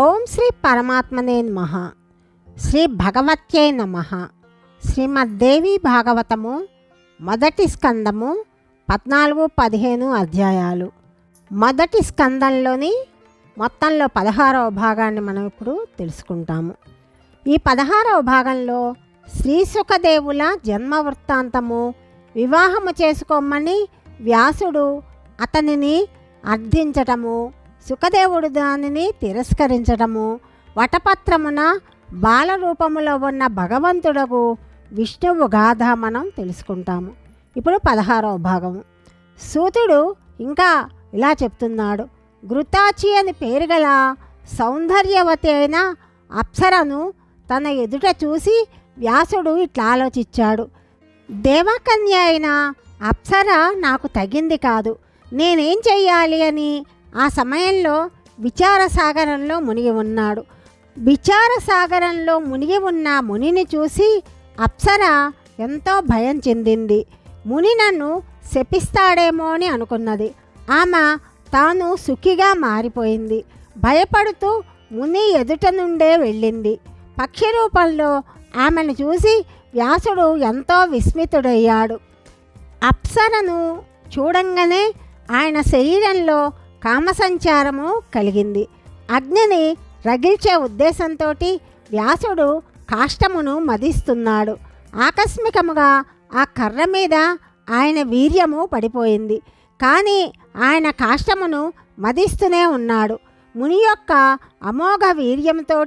ఓం శ్రీ పరమాత్మనే నమ. శ్రీ భగవత్యే నమ. శ్రీమద్దేవి భాగవతము మొదటి స్కందము పద్నాలుగు పదిహేను అధ్యాయాలు. మొదటి స్కందంలోని మొత్తంలో పదహారవ భాగాన్ని మనం ఇప్పుడు తెలుసుకుంటాము. ఈ పదహారవ భాగంలో శ్రీ సుఖదేవుల జన్మ వృత్తాంతము వివాహము చేసుకోమని వ్యాసుడు అతనిని అర్థించటము సుఖదేవుడు దానిని తిరస్కరించడము. వటపత్రమున బాలరూపములో ఉన్న భగవంతుడకు విష్ణువు గాథ మనం తెలుసుకుంటాము. ఇప్పుడు పదహారవ భాగము. సూతుడు ఇంకా ఇలా చెప్తున్నాడు. గృతాచి అని పేరు గల సౌందర్యవతి అయిన అప్సరను తన ఎదుట చూసి వ్యాసుడు ఇట్లా ఆలోచించాడు. దేవకన్య అయిన అప్సర నాకు తగింది కాదు. నేనేం చెయ్యాలి అని ఆ సమయంలో విచారసాగరంలో మునిగి ఉన్నాడు. విచారసాగరంలో మునిగి ఉన్న మునిని చూసి అప్సర ఎంతో భయం చెందింది. ముని నన్ను శపిస్తాడేమో అని అనుకున్నది. ఆమె తాను సుఖిగా మారిపోయింది. భయపడుతూ ముని ఎదుట నుండే వెళ్ళింది. పక్షి రూపంలో ఆమెను చూసి వ్యాసుడు ఎంతో విస్మితుడయ్యాడు. అప్సరను చూడంగానే ఆయన శరీరంలో కామసంచారము కలిగింది. అగ్నిని రగిల్చే ఉద్దేశంతో వ్యాసుడు కాష్టమును మదిస్తున్నాడు. ఆకస్మికముగా ఆ కర్ర మీద ఆయన వీర్యము పడిపోయింది. కానీ ఆయన కాష్టమును మదిస్తూనే ఉన్నాడు. ముని యొక్క అమోఘ వీర్యంతో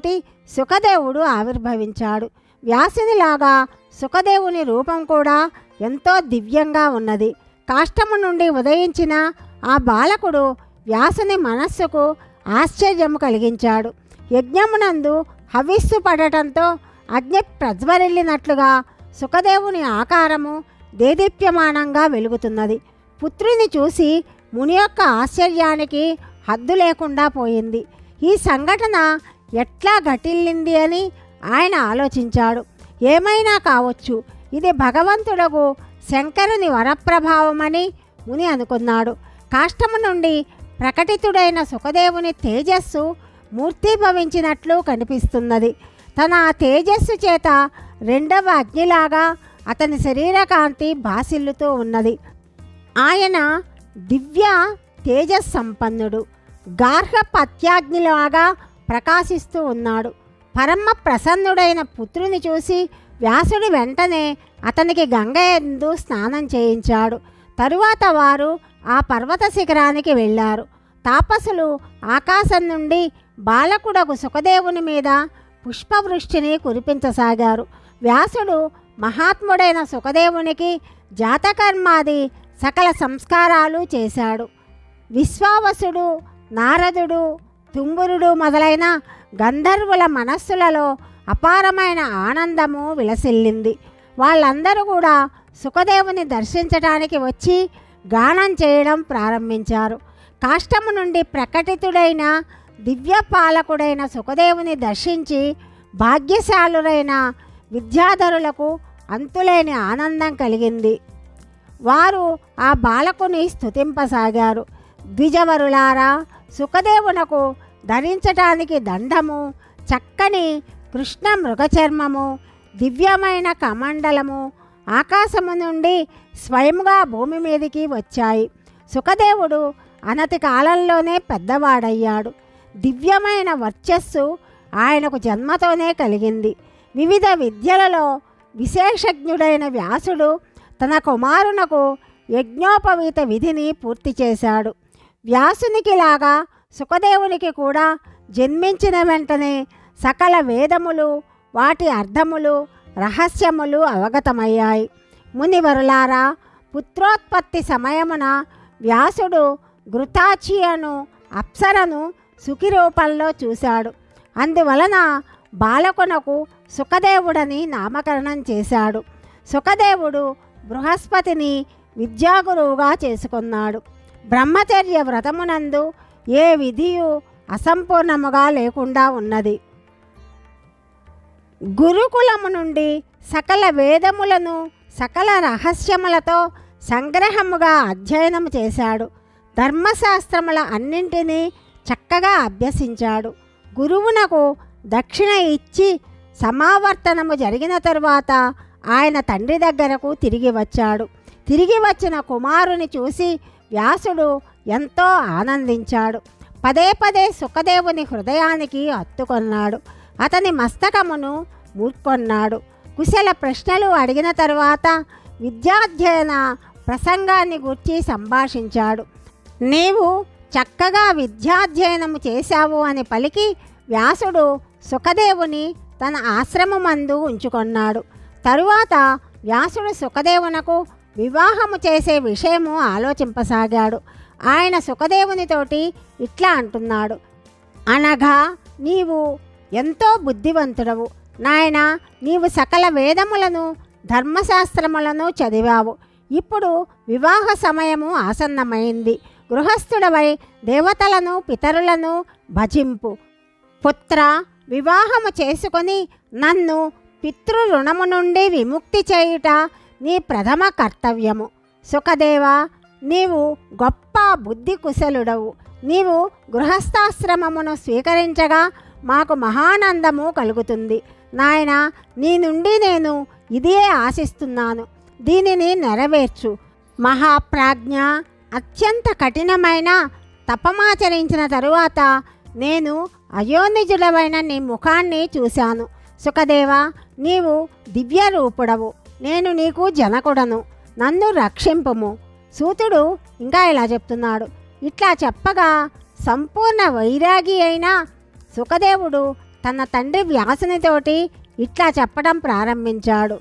సుఖదేవుడు ఆవిర్భవించాడు. వ్యాసునిలాగా సుఖదేవుని రూపం కూడా ఎంతో దివ్యంగా ఉన్నది. కాష్టము నుండి ఉదయించిన ఆ బాలకుడు వ్యాసుని మనస్సుకు ఆశ్చర్యము కలిగించాడు. యజ్ఞమునందు హవిస్సు పడటంతో అగ్ని ప్రజ్వరిల్లినట్లుగా సుఖదేవుని ఆకారము దేదీప్యమానంగా వెలుగుతున్నది. పుత్రుని చూసి ముని యొక్క ఆశ్చర్యానికి హద్దు లేకుండా పోయింది. ఈ సంఘటన ఎట్లా ఘటిల్లింది అని ఆయన ఆలోచించాడు. ఏమైనా కావచ్చు ఇది భగవంతుడకు శంకరుని వరప్రభావమని ముని అనుకున్నాడు. కాష్టము నుండి ప్రకటితుడైన సుఖదేవుని తేజస్సు మూర్తిభవించినట్లు కనిపిస్తున్నది. తన తేజస్సు చేత రెండవ అగ్నిలాగా అతని శరీరకాంతి బాసిల్లుతూ ఉన్నది. ఆయన దివ్య తేజస్ సంపన్నుడు గార్హపత్యాగ్నిలాగా ప్రకాశిస్తూ ఉన్నాడు. పరమ ప్రసన్నుడైన పుత్రుని చూసి వ్యాసుడు వెంటనే అతనికి గంగ ఎందు స్నానం చేయించాడు. తరువాత వారు ఆ పర్వత శిఖరానికి వెళ్ళారు. తాపసులు ఆకాశం నుండి బాలకుడకు సుఖదేవుని మీద పుష్పవృష్టిని కురిపించసాగారు. వ్యాసుడు మహాత్ముడైన సుఖదేవునికి జాతకర్మాది సకల సంస్కారాలు చేశాడు. విశ్వావసుడు నారదుడు తుంగురుడు మొదలైన గంధర్వుల మనస్సులలో అపారమైన ఆనందము విలసిల్లింది. వాళ్ళందరూ కూడా సుఖదేవుని దర్శించడానికి వచ్చి గానం చేయడం ప్రారంభించారు. కాష్టము నుండి ప్రకటితుడైన దివ్య పాలకుడైన సుఖదేవుని దర్శించి భాగ్యశాలురైన విద్యాధరులకు అంతులేని ఆనందం కలిగింది. వారు ఆ బాలకుని స్తుతింపసాగారు. ద్విజవరులారా సుఖదేవునకు ధరించటానికి దండము చక్కని కృష్ణ మృగచర్మము దివ్యమైన కమండలము ఆకాశము నుండి స్వయంగా భూమి మీదికి వచ్చాయి. సుఖదేవుడు అనతి కాలంలోనే పెద్దవాడయ్యాడు. దివ్యమైన వర్చస్సు ఆయనకు జన్మతోనే కలిగింది. వివిధ విద్యలలో విశేషజ్ఞుడైన వ్యాసుడు తన కుమారునకు యజ్ఞోపవీత విధిని పూర్తి చేశాడు. వ్యాసునికి లాగా సుఖదేవునికి కూడా జన్మించిన వెంటనే సకల వేదములు వాటి అర్థములు రహస్యములు అవగతమయ్యాయి. మునివరులారా పుత్రోత్పత్తి సమయమున వ్యాసుడు ఘృతాచియను అప్సరను సుఖి రూపంలో చూశాడు. అందువలన బాలకునకు సుఖదేవుడని నామకరణం చేశాడు. సుఖదేవుడు బృహస్పతిని విద్యాగురువుగా చేసుకున్నాడు. బ్రహ్మచర్య వ్రతమునందు ఏ విధియు అసంపూర్ణముగా లేకుండా ఉన్నది. గురుకులము నుండి సకల వేదములను సకల రహస్యములతో సంగ్రహముగా అధ్యయనం చేశాడు. ధర్మశాస్త్రముల అన్నింటినీ చక్కగా అభ్యసించాడు. గురువునకు దక్షిణ ఇచ్చి సమావర్తనము జరిగిన తరువాత ఆయన తండ్రి దగ్గరకు తిరిగి వచ్చాడు. తిరిగి వచ్చిన కుమారుని చూసి వ్యాసుడు ఎంతో ఆనందించాడు. పదే పదే సుఖదేవుని హృదయానికి హత్తుకొన్నాడు అతని మస్తకమును మూర్కొన్నాడు కుశల ప్రశ్నలు అడిగిన తరువాత విద్యాధ్యయన ప్రసంగాన్ని గుర్చి సంభాషించాడు. నీవు చక్కగా విద్యాధ్యయనము చేశావు అని పలికి వ్యాసుడు సుఖదేవుని తన ఆశ్రమమందు ఉంచుకొన్నాడు. తరువాత వ్యాసుడు సుఖదేవునకు వివాహము చేసే విషయము ఆలోచింపసాగాడు. ఆయన సుఖదేవునితోటి ఇట్లా అంటున్నాడు. అనగా నీవు ఎంతో బుద్ధివంతుడవు. నాయన నీవు సకల వేదములను ధర్మశాస్త్రములను చదివావు. ఇప్పుడు వివాహ సమయము ఆసన్నమైంది. గృహస్థుడవై దేవతలను పితరులను భజింపు. పుత్ర వివాహము చేసుకొని నన్ను పితృ రుణము నుండి విముక్తి చేయుట నీ ప్రథమ కర్తవ్యము. సుఖదేవ నీవు గొప్ప బుద్ధి కుశలుడవు నీవు గృహస్థాశ్రమమును స్వీకరించగా మాకు మహానందము కలుగుతుంది. నాయన నీ నుండి నేను ఇదే ఆశిస్తున్నాను. దీనిని నెరవేర్చు. మహాప్రాజ్ఞ అత్యంత కఠినమైన తపమాచరించిన తరువాత నేను అయోనిజుడమైన నీ ముఖాన్ని చూశాను. సుఖదేవ నీవు దివ్య రూపుడవు నేను నీకు జనకుడను. నన్ను రక్షింపుము. సూతుడు ఇంకా ఇలా చెప్తున్నాడు. ఇట్లా చెప్పగా సంపూర్ణ వైరాగి అయినా సుఖదేవుడు తన తండ్రి వ్యాసునితోటి ఇట్లా చెప్పడం ప్రారంభించాడు.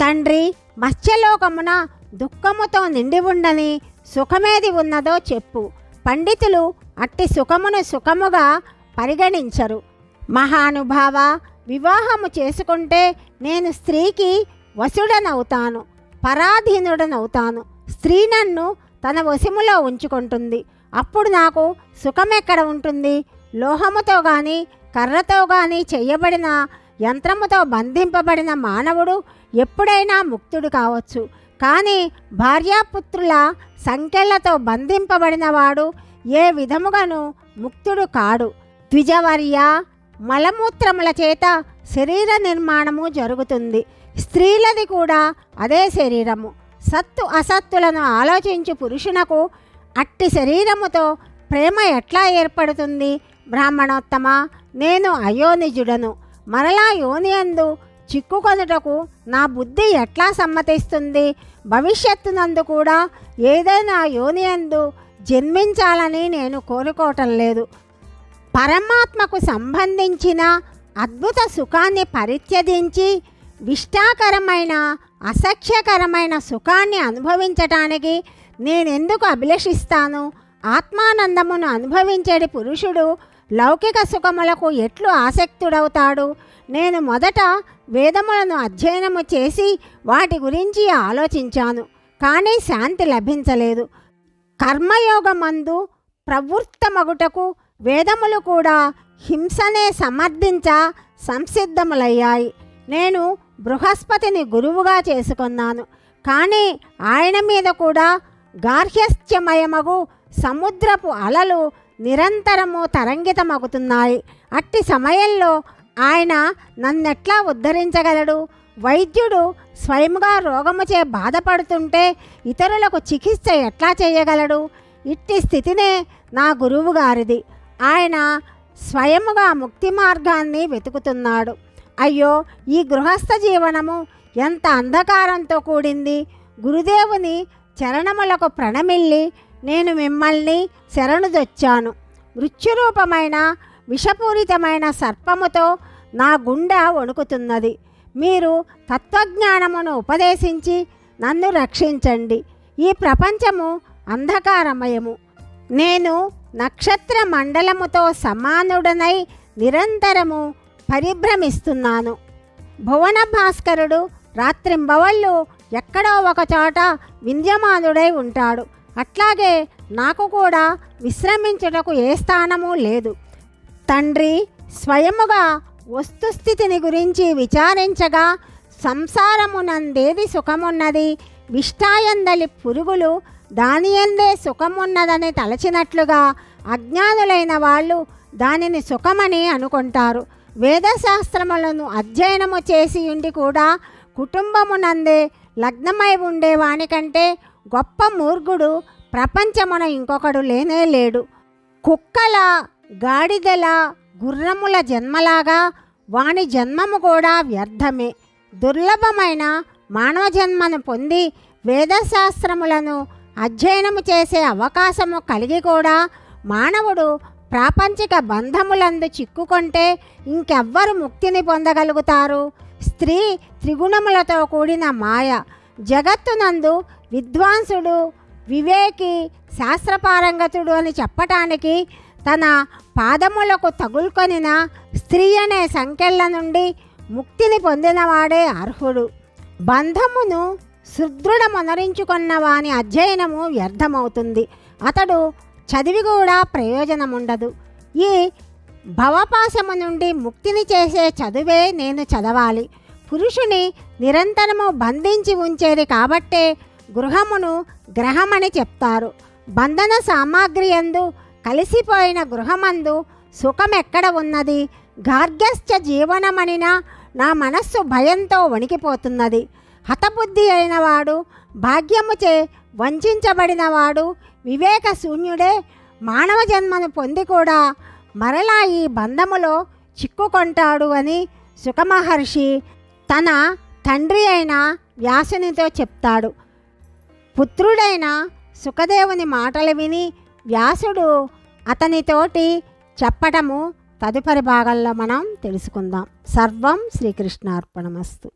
తండ్రి మత్స్యలోకమున దుఃఖముతో నిండి ఉండని సుఖమేది ఉన్నదో చెప్పు. పండితులు అట్టి సుఖమును సుఖముగా పరిగణించరు. మహానుభావ వివాహము చేసుకుంటే నేను స్త్రీకి వశుడనవుతాను పరాధీనుడనవుతాను. స్త్రీ నన్ను తన వశములో ఉంచుకుంటుంది. అప్పుడు నాకు సుఖమెక్కడ ఉంటుంది? లోహముతో కానీ కర్రతో కానీ చేయబడిన యంత్రముతో బంధింపబడిన మానవుడు ఎప్పుడైనా ముక్తుడు కావచ్చు. కానీ భార్యాపుత్రుల సంఖ్యలతో బంధింపబడిన వాడు ఏ విధముగాను ముక్తుడు కాడు. ద్విజవర్య మలమూత్రముల చేత శరీర నిర్మాణము జరుగుతుంది. స్త్రీలది కూడా అదే శరీరము. సత్తు అసత్తులను ఆలోచించు పురుషునకు అట్టి శరీరముతో ప్రేమ ఎట్లా ఏర్పడుతుంది? బ్రాహ్మణోత్తమ? నేను అయోనిజుడను. మరలా యోనియందు చిక్కుకొనుటకు నా బుద్ధి ఎట్లా సమ్మతిస్తుంది? భవిష్యత్తునందు కూడా ఏదైనా యోనియందు జన్మించాలని నేను కోరుకోవటం లేదు. పరమాత్మకు సంబంధించిన అద్భుత సుఖాన్ని పరిత్యజించి విష్టాకరమైన అసఖ్యకరమైన సుఖాన్ని అనుభవించటానికి నేనెందుకు అభిలషిస్తాను? ఆత్మానందమును అనుభవించేటి పురుషుడు లౌకిక సుఖములకు ఎట్లు ఆసక్తుడవుతాడు? నేను మొదట వేదములను అధ్యయనము చేసి వాటి గురించి ఆలోచించాను కానీ శాంతి లభించలేదు. కర్మయోగమందు ప్రవృత్తమగుటకు వేదములు కూడా హింసనే సమర్థించ సంసిద్ధములయ్యాయి. నేను బృహస్పతిని గురువుగా చేసుకున్నాను కానీ ఆయన మీద కూడా గార్హ్యస్త్యమయమగు సముద్రపు అలలు నిరంతరము తరంగితమగుతున్నాయి. అట్టి సమయంలో ఆయన నన్నెట్లా ఉద్ధరించగలడు? వైద్యుడు స్వయంగా రోగముచే బాధపడుతుంటే ఇతరులకు చికిత్స ఎట్లా చేయగలడు? ఇట్టి స్థితినే నా గురువు గారిది. ఆయన స్వయముగా ముక్తి మార్గాన్ని వెతుకుతున్నాడు. అయ్యో ఈ గృహస్థ జీవనము ఎంత అంధకారంతో కూడింది. గురుదేవుని చరణములకు ప్రణమిల్లి నేను మిమ్మల్ని శరణుదొచ్చాను మృత్యురూపమైన విషపూరితమైన సర్పముతో నా గుండె వణుకుతున్నది. మీరు తత్వజ్ఞానమును ఉపదేశించి నన్ను రక్షించండి. ఈ ప్రపంచము అంధకారమయము. నేను నక్షత్ర మండలముతో సమానుడనై నిరంతరము పరిభ్రమిస్తున్నాను. భువన భాస్కరుడు రాత్రింబవళ్ళు ఎక్కడో ఒకచోట వింధ్యమానుడై ఉంటాడు. అట్లాగే నాకు కూడా విశ్రమించుటకు ఏ స్థానము లేదు. తండ్రి స్వయముగా వస్తుస్థితిని గురించి విచారించగా సంసారమునందేది సుఖమున్నది విష్టాయందలి పురుగులు దానియందే సుఖమున్నదని తలచినట్లుగా అజ్ఞానులైన వాళ్ళు దానిని సుఖమని అనుకుంటారు. వేదశాస్త్రములను అధ్యయనము చేసి ఉండి కూడా కుటుంబమునందే లగ్నమై ఉండేవానికంటే గొప్ప మూర్ఖుడు ప్రపంచమున ఇంకొకడు లేనే లేడు. కుక్కల గాడిదల గుర్రముల జన్మలాగా వాని జన్మము కూడా వ్యర్థమే. దుర్లభమైన మానవ జన్మను పొంది వేదశాస్త్రములను అధ్యయనము చేసే అవకాశము కలిగి కూడా మానవుడు ప్రాపంచిక బంధములందు చిక్కుకుంటే ఇంకెవ్వరు ముక్తిని పొందగలుగుతారు? స్త్రీ త్రిగుణములతో కూడిన మాయ జగత్తునందు విద్వాంసుడు వివేకి శాస్త్రపారంగతుడు అని చెప్పటానికి తన పాదములకు తగులుకొనిన స్త్రీ అనే సంఖ్యల నుండి ముక్తిని పొందినవాడే అర్హుడు. బంధమును సుదృఢమొనరించుకున్న వాని అధ్యయనము వ్యర్థమవుతుంది. అతడు చదివి కూడా ప్రయోజనం ఉండదు ఈ భవపాశము నుండి ముక్తిని చేసే చదువే నేను చదవాలి. పురుషుని నిరంతరము బంధించి ఉంచేది కాబట్టే గృహమును గ్రహమని చెప్తారు. బంధన సామాగ్రి ఎందు కలిసిపోయిన గృహమందు సుఖం ఎక్కడ ఉన్నది? గార్గ్యశ్చ జీవనమనిన నా మనస్సు భయంతో వణికిపోతున్నది. హతబుద్ధి అయినవాడు భాగ్యముచే వంచబడినవాడు వివేక శూన్యుడే మానవ జన్మను పొంది కూడా మరలా ఈ బంధములో చిక్కుకొంటాడు అని సుఖమహర్షి తన తండ్రి అయిన వ్యాసునితో చెప్తాడు. పుత్రుడైన సుఖదేవుని మాటలు విని వ్యాసుడు అతనితోటి చెప్పటము తదుపరి భాగంలో మనం తెలుసుకుందాం. సర్వం శ్రీకృష్ణార్పణమస్తు.